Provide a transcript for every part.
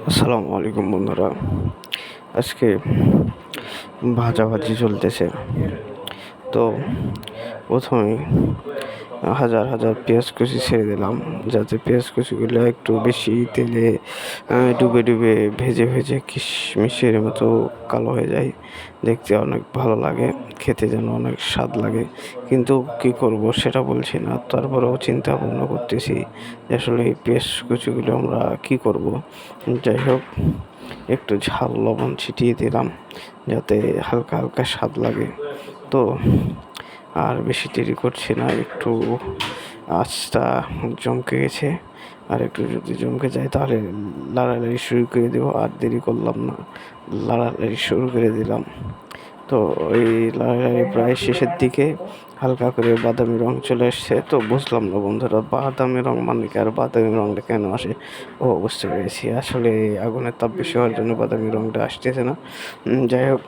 আসসালামু আলাইকুম বন্ধুরা। আজকে ভাজাভাজি চলতেছে। তো প্রথমেই হাজার হাজার পেঁয়াজ কুচি ছেড়ে দিলাম, যাতে পেঁয়াজ কুচিগুলো একটু বেশি তেলে ডুবে ডুবে ভেজে ভেজে কিশমিশের মতো কালো হয়ে যায়। দেখতে অনেক ভালো লাগে, খেতে যেন অনেক স্বাদ লাগে। কিন্তু কি করব সেটা বলছি না, তারপরেও চিন্তা ভাবনা করতেছি আসলে এই পেঁয়াজ কুচিগুলো আমরা কি করব। যাই হোক, একটু ঝাল লবণ ছিটিয়ে দিলাম, যাতে হালকা হালকা স্বাদ লাগে। তো আর বেশি দেরি করছি না, একটু আঁচটা জমকে গেছে। আর একটু যদি জমকে যায় তাহলে লাড়ালাড়ি শুরু করে দেবো, আর দেরি করলাম না, লাড়ালাড়ি শুরু করে দিলাম। তো এই লাড়ালাড়ি প্রায় শেষের দিকে হালকা করে বাদামি রং চলে এসছে। তো বুঝলাম না বন্ধুরা, বাদামি রং মানে কি আর বাদামি রংটা কেন আসে? ও বুঝতে পেরেছি, আসলে আগুনের তাপ বেশি হওয়ার জন্য বাদামি রংটা আসতেছে না। যাই হোক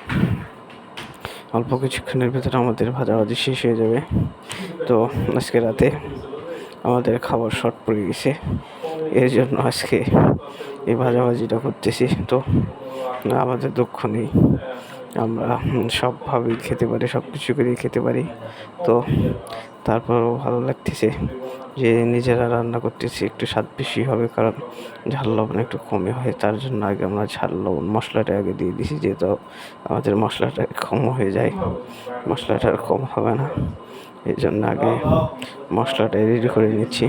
অল্প কিছুক্ষণের ভেতরে আমাদের ভাজাভাজি শেষ হয়ে যাবে। তো আজকে রাতে আমাদের খাবার শর্ট পড়ে গেছে। এর জন্য আজকে এই ভাজাভাজিটা করতেছি। তো আমাদের দুঃখ নেই। আমরা সবভাবেই খেতে পারি সব কিছু করেই খেতে পারি। তো তারপরও ভালো লাগতেছে। যে নিজেরা রান্না করতেছি একটু স্বাদ বেশি হবে কারণ ঝাল লবণ একটু কমে হয়, তার জন্য আগে আমরা ঝাল লবণ মশলাটা আগে দিয়ে দিছি যেহেতু আমাদের মশলাটা কম হয়ে যায়, মশলাটা আর কম হবে না। এই জন্য আগে মশলাটা রেডি করে নিচ্ছি।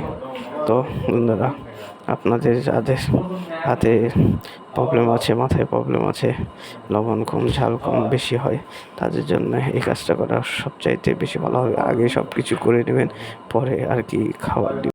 তো বন্ধুরা আপনাদের যাদের হাতে প্রবলেম আছে, মাথায় প্রবলেম আছে। লবণ কম, ঝাল কম, বেশি হয়। তাদের জন্য এই কাজটা করা সবচাইতে বেশি ভালো হবে। আগে সব কিছু করে নেবেন, পরে আর কি খাবার